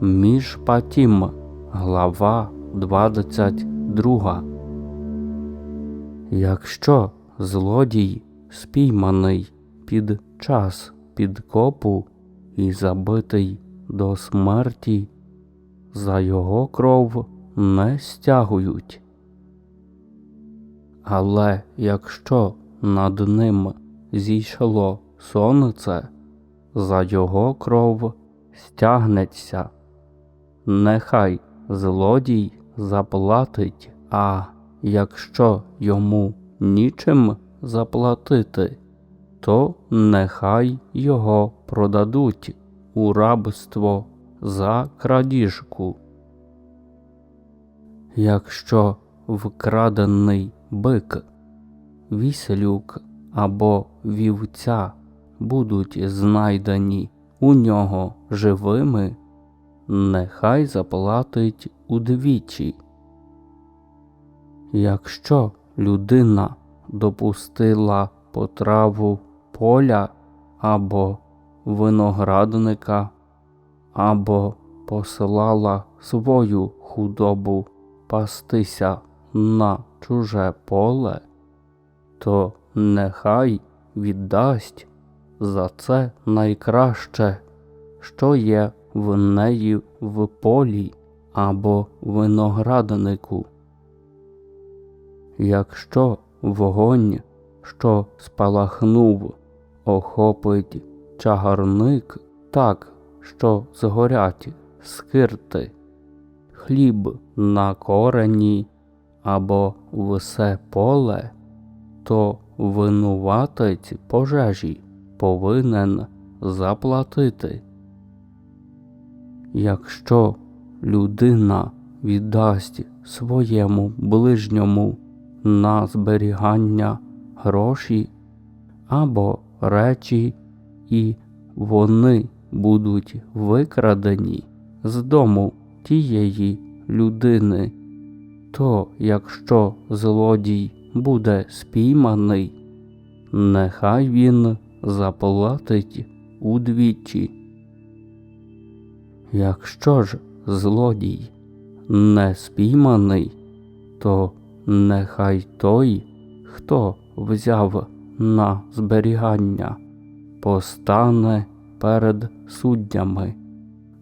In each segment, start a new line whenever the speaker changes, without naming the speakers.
Мішпатім, глава 22. Якщо злодій спійманий під час підкопу і забитий до смерті, за його кров не стягують. Але якщо над ним зійшло сонце, за його кров стягнеться. Нехай злодій заплатить, а якщо йому нічим заплатити, то нехай його продадуть у рабство за крадіжку. Якщо вкрадений бик, віслюк або вівця будуть знайдені у нього живими, нехай заплатить удвічі. Якщо людина допустила потраву поля або виноградника, або посилала свою худобу пастися на чуже поле, то нехай віддасть за це найкраще, що є в неї в полі або винограднику. Якщо вогонь, що спалахнув, охопить чагарник так, що згорять скирти, хліб на корені або все поле, то винуватець пожежі повинен заплатити. Якщо людина віддасть своєму ближньому на зберігання гроші або речі, і вони будуть викрадені з дому тієї людини, то якщо злодій буде спійманий, нехай він заплатить удвічі. Якщо ж злодій не спійманий, то нехай той, хто взяв на зберігання, постане перед суддями,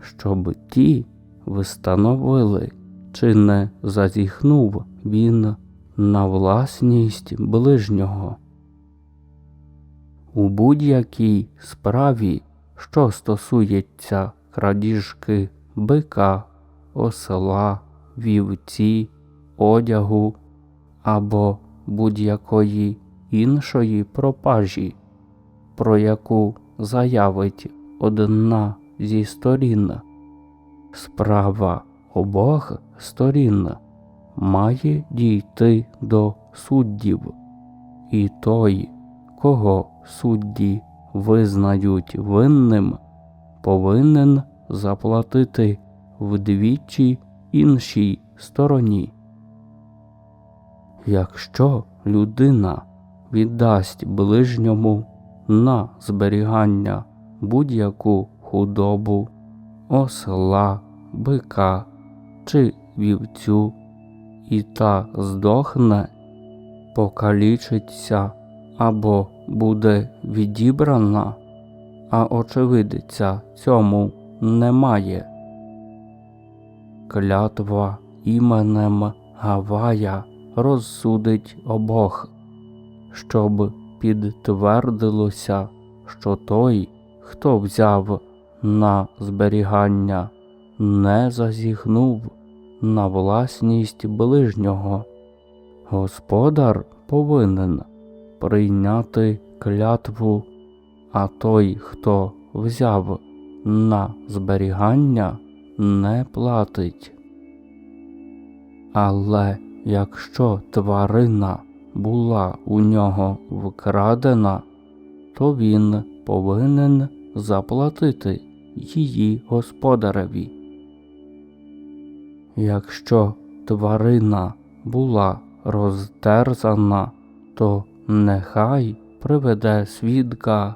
щоб ті встановили, чи не зазіхнув він на власність ближнього. У будь-якій справі, що стосується крадіжки бика, осела, вівці, одягу або будь-якої іншої пропажі, про яку заявить одна зі сторін, справа обох сторін має дійти до суддів, і той, кого судді визнають винним, повинен заплатити вдвічі іншій стороні. Якщо людина віддасть ближньому на зберігання будь-яку худобу, осла, бика чи вівцю, і та здохне, покалічиться або буде відібрана, а очевидця цьому немає. Клятва іменем Гавая розсудить обох, щоб підтвердилося, що той, хто взяв на зберігання, не зазіхнув на власність ближнього. Господар повинен прийняти клятву, а той, хто взяв на зберігання, не платить. Але якщо тварина була у нього вкрадена, то він повинен заплатити її господареві. Якщо тварина була розтерзана, то нехай приведе свідка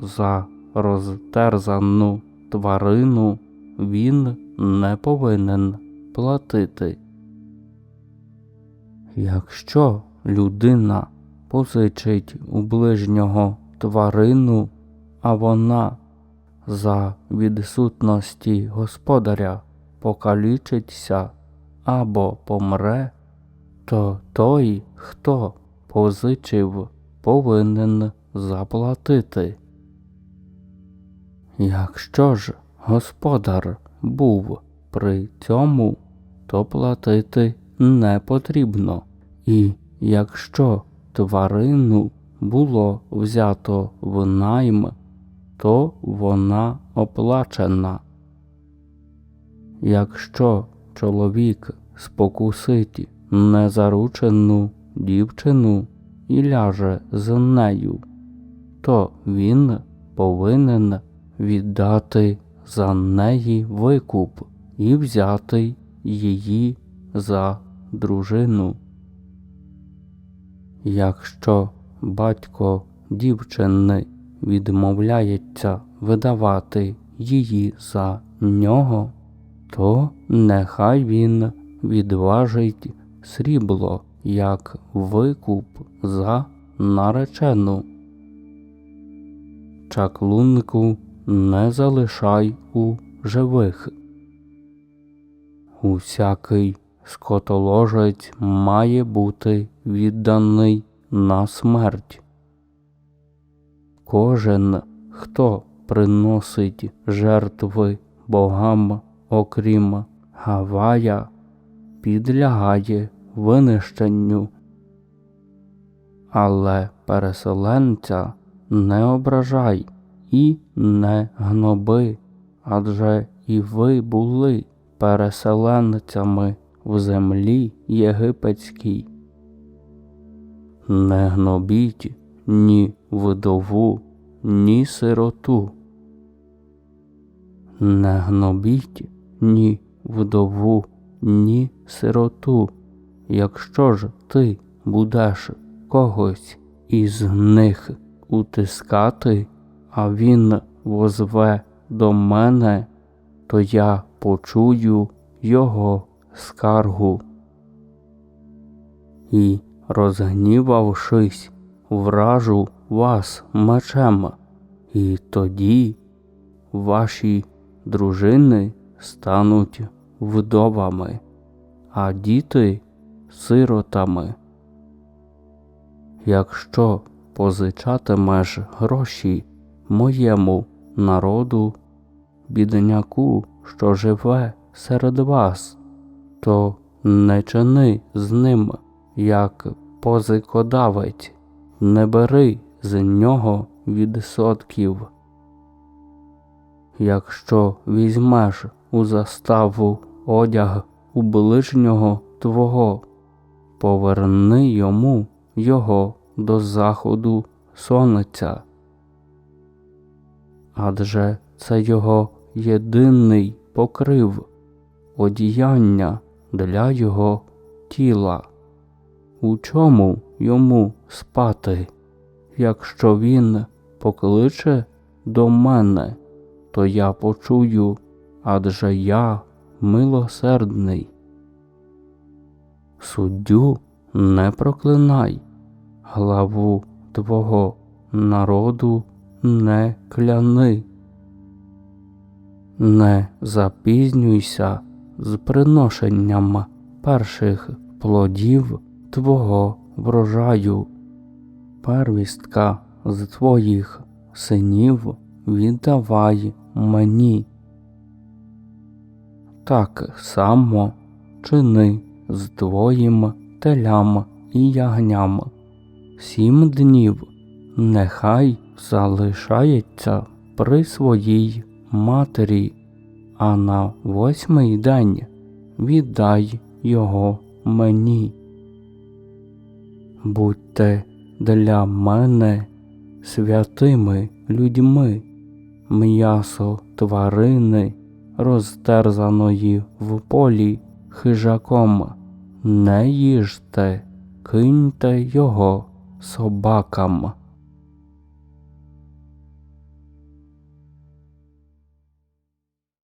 за розтерзану тварину він не повинен платити. Якщо людина позичить у ближнього тварину, а вона за відсутності господаря покалічиться або помре, то той, хто позичив, повинен заплатити. Якщо ж господар був при цьому, то платити не потрібно, і якщо тварину було взято в найм, то вона оплачена. Якщо чоловік спокусить незаручену дівчину і ляже з нею, то він повинен віддати за неї викуп і взяти її за дружину. Якщо батько дівчини відмовляється видавати її за нього, то нехай він відважить срібло як викуп за наречену. Чаклунку не залишай у живих. Усякий скотоложець має бути відданий на смерть. Кожен, хто приносить жертви богам, окрім Гавая, підлягає винищенню. Але переселенця не ображай і не гноби, адже і ви були переселенцями в землі єгипетській. Не гнобіть ні вдову, ні сироту. Не гнобіть ні вдову, ні сироту. Якщо ж ти будеш когось із них утискати, а він возве до мене, то я почую його скаргу. І, розгнівавшись, вражу вас мечем, і тоді ваші дружини стануть вдовами, а діти сиротами. Якщо позичатимеш гроші моєму народу, бідняку, що живе серед вас, то не чини з ним, як позикодавець, не бери з нього відсотків. Якщо візьмеш у заставу одяг у ближнього твого, поверни йому його до заходу сонця. Адже це його єдиний покрив, одіяння для його тіла. У чому йому спати, якщо він покличе до мене, то я почую, адже я милосердний. Суддю не проклинай, главу твого народу не кляни. Не запізнюйся з приношенням перших плодів твого врожаю, первістка з твоїх синів віддавай мені. Так само чини з твоїм телям і ягням. Сім днів нехай залишається при своїй матері, а на восьмий день віддай його мені. Будьте для мене святими людьми, м'ясо тварини, розтерзаної в полі хижаком, не їжте, киньте його собакам.